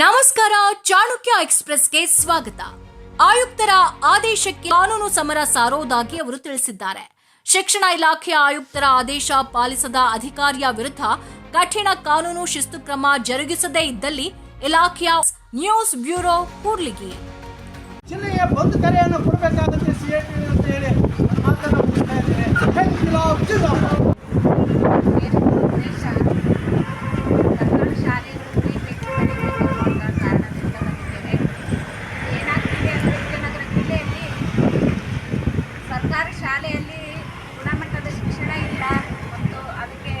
ನಮಸ್ಕಾರ, ಚಾಣಕ್ಯ ಎಕ್ಸ್ಪ್ರೆಸ್ಗೆ ಸ್ವಾಗತ. ಆಯುಕ್ತರ ಆದೇಶಕ್ಕೆ ಕಾನೂನು ಸಮರ ಸಾರೋದಾಗಿ ಅವರು ತಿಳಿಸಿದ್ದಾರೆ. ಶಿಕ್ಷಣ ಇಲಾಖೆಯ ಆಯುಕ್ತರ ಆದೇಶ ಪಾಲಿಸದ ಅಧಿಕಾರಿಯ ವಿರುದ್ಧ ಕಠಿಣ ಕಾನೂನು ಶಿಸ್ತು ಕ್ರಮ ಜರುಗಿಸದೇ ಇದ್ದಲ್ಲಿ ಇಲಾಖೆಯ ನ್ಯೂಸ್ ಬ್ಯೂರೋ ಕೂಡ್ಲಿಗಿ. ಜಿಲ್ಲೆಯ ಬಂದ್ ಕರೆಯನ್ನು ಸರ್ಕಾರಿ ಶಾಲೆಯಲ್ಲಿ ಗುಣಮಟ್ಟದ ಶಿಕ್ಷಣ ಇಲ್ಲ ಮತ್ತು ಅದಕ್ಕೆ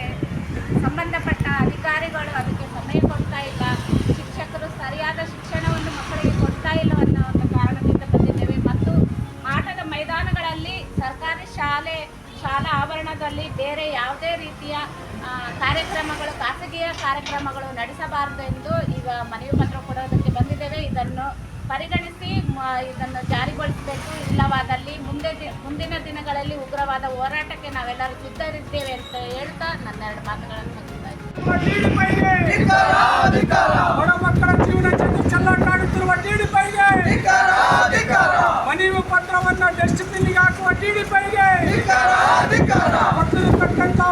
ಸಂಬಂಧಪಟ್ಟ ಅಧಿಕಾರಿಗಳು ಅದಕ್ಕೆ ಸಮಯ ಕೊಡ್ತಾ ಇಲ್ಲ. ಶಿಕ್ಷಕರು ಸರಿಯಾದ ಶಿಕ್ಷಣವನ್ನು ಮಕ್ಕಳಿಗೆ ಕೊಡ್ತಾ ಇಲ್ಲ ಅನ್ನೋ ಒಂದು ಕಾರಣದಿಂದ ಬಂದಿದ್ದೇವೆ. ಮತ್ತು ಆಟದ ಮೈದಾನಗಳಲ್ಲಿ ಸರ್ಕಾರಿ ಶಾಲೆ, ಶಾಲಾ ಆವರಣದಲ್ಲಿ ಬೇರೆ ಯಾವುದೇ ರೀತಿಯ ಕಾರ್ಯಕ್ರಮಗಳು, ಖಾಸಗಿಯ ಕಾರ್ಯಕ್ರಮಗಳು ನಡೆಸಬಾರದು ಎಂದು ಈಗ ಮನವಿ ಪತ್ರ ಕೊಡೋದಕ್ಕೆ ಬಂದಿದ್ದೇವೆ. ಇದನ್ನು ಪರಿಗಣಿಸಿ ಮ- ಇದನ್ನು ಜಾರಿಗೊಳಿಸಬೇಕು. ಇಲ್ಲವಾದಲ್ಲಿ ಮುಂದೆ ಮುಂದಿನ ದಿನಗಳಲ್ಲಿ ಉಗ್ರವಾದ ಹೋರಾಟಕ್ಕೆ ನಾವೆಲ್ಲರೂ ಸಿದ್ಧರಿದ್ದೇವೆ ಅಂತ ಹೇಳ್ತಾ ನನ್ನ ಎರಡು ಮಾತುಗಳನ್ನು ಮನವಿ ಪತ್ರವನ್ನು ಡಸ್ಟ್ಬಿನ್ಗೆ ಹಾಕುವ ಟಿಡಿಪೈಗೆ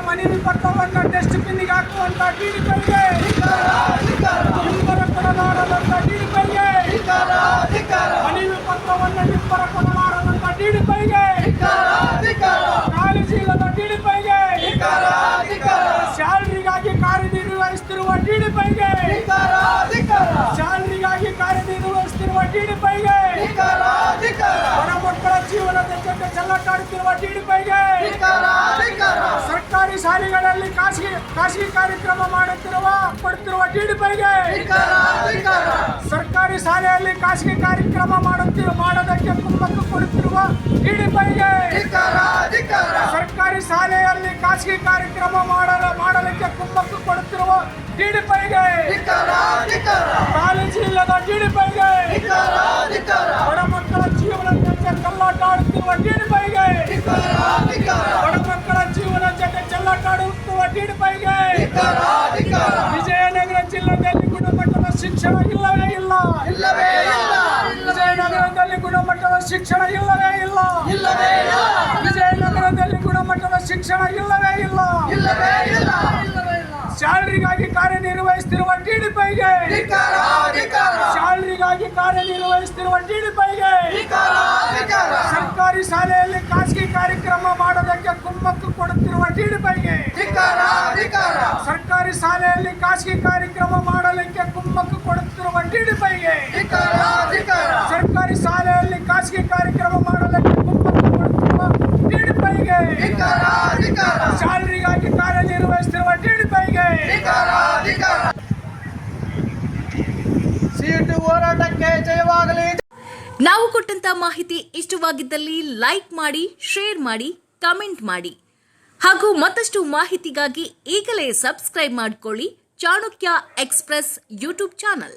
ಮನವಿ ಪತ್ರವನ್ನು ಡಸ್ಟ್ಬಿನ್ಗೆ ಹಾಕುವಂತ ಟಿಡಿಪೈಗೆ ನಿಂಬರ ಕೊಡಲಾರದಂತ ಟಿಡಿಪೈಗೆ ಮನವಿ ಪತ್ರವನ್ನು ನಿಂಬರ ಕೊಡಲಾರದಂತ ಟಿಡಿಪೈಗೆ ಕಾಳಜಿ ಇಲ್ಲದ ಟಿಡಿಪೈಗೆ ಸ್ಯಾಲರಿಗಾಗಿ ಕಾರ್ಯನಿರ್ವಹಿಸುತ್ತಿರುವ ಟಿಡಿಪೈಗೆ ಸ್ಯಾಲರಿಗಾಗಿ ಕಾರ್ಯನಿರ್ವಹಿಸುತ್ತಿರುವ ಟಿಡಿಪೈಗೆ ಬಡ ಮಕ್ಕಳ ಜೀವನದ ಜೊತೆ ಟಿಡಿಪೈಗೆ ಸರ್ಕಾರಿ ಶಾಲೆಗಳಲ್ಲಿ ಖಾಸಗಿ ಖಾಸಗಿ ಕಾರ್ಯಕ್ರಮ ಮಾಡುತ್ತಿರುವ ಕೊಡುತ್ತಿರುವ ಟಿಡಿಪೈಗೆ ಸರ್ಕಾರಿ ಶಾಲೆಯಲ್ಲಿ ಖಾಸಗಿ ಕಾರ್ಯಕ್ರಮ ಮಾಡುತ್ತಿರುವ ಮಾಡೋದಕ್ಕೆ ಕುಮ್ಮಕ್ಕು ಕೊಡುತ್ತಿರುವ ಟಿಡಿಪೈಗೆ ಸರ್ಕಾರಿ ಶಾಲೆಯಲ್ಲಿ ಖಾಸಗಿ ಕಾರ್ಯಕ್ರಮ ಮಾಡಲು ಮಾಡಲಿಕ್ಕೆ ಕುಮ್ಮಕ್ಕು ಕೊಡುತ್ತಿರುವ ಟಿಡಿಪೈಗೆ ಕಾಲೇಜು ಇಲ್ಲದ ಟಿಡಿಪೈಗೆ ಶಿಕ್ಷಣ ಇಲ್ಲವೇ ಇಲ್ಲ. ವಿಜಯನಗರದಲ್ಲಿ ಗುಣಮಟ್ಟದ ಶಿಕ್ಷಣ ಇಲ್ಲವೇ ಇಲ್ಲ. ವಿಜಯನಗರದಲ್ಲಿ ಗುಣಮಟ್ಟದ ಶಿಕ್ಷಣ ಇಲ್ಲವೇ ಇಲ್ಲ. ಸ್ಯಾಲರಿಗಾಗಿ ಕಾರ್ಯನಿರ್ವಹಿಸುತ್ತಿರುವ ಟಿಡಿಪೈಗೆ. ಸ್ಯಾಲರಿಗಾಗಿ ಕಾರ್ಯನಿರ್ವಹಿಸುತ್ತಿರುವ ಟಿಡಿಪೈಗೆ. ಸರ್ಕಾರಿ ಶಾಲೆಯಲ್ಲಿ ಖಾಸಗಿ ಕಾರ್ಯಕ್ರಮ ಮಾಡೋದಕ್ಕೆ ಕುಮ್ಮಕ್ಕು ಕೊಡುತ್ತಿರುವ ಟಿಡಿಪೈಗೆ. ಸರ್ಕಾರಿ ಶಾಲೆಯಲ್ಲಿ ಖಾಸಗಿ ಕಾರ್ಯಕ್ರಮ ಟಿಡಿಪೈಗೆ ಸರ್ಕಾರಿ ಶಾಲೆಯಲ್ಲಿ ಖಾಸಗಿ ಕಾರ್ಯಕ್ರಮ ಮಾಡಲಿಕ್ಕೆ ಕೊಡುತ್ತಿರುವ ಟಿಡಿಪೈಗೆ ಸ್ಯಾಲರಿಗಾಗಿ ಕಾರ್ಯನಿರ್ವಹಿಸುತ್ತಿರುವ ಟಿಡಿಪೈಗೆ ಸೀಟು ಹೋರಾಟಕ್ಕೆ ಜಯವಾಗಲಿ. ನಾವು ಕೊಟ್ಟಂತ ಮಾಹಿತಿ ಇಷ್ಟವಾಗಿದ್ದಲ್ಲಿ ಲೈಕ್ ಮಾಡಿ ಶೇರ್ ಮಾಡಿ ಕಮೆಂಟ್ ಮಾಡಿ. ಹಾಗೂ ಮತ್ತಷ್ಟು ಮಾಹಿತಿಗಾಗಿ ಈಗಲೇ ಸಬ್ಸ್ಕ್ರೈಬ್ ಮಾಡಿಕೊಳ್ಳಿ ಚಾಣಕ್ಯ ಎಕ್ಸ್ಪ್ರೆಸ್ ಯೂಟ್ಯೂಬ್ ಚಾನಲ್.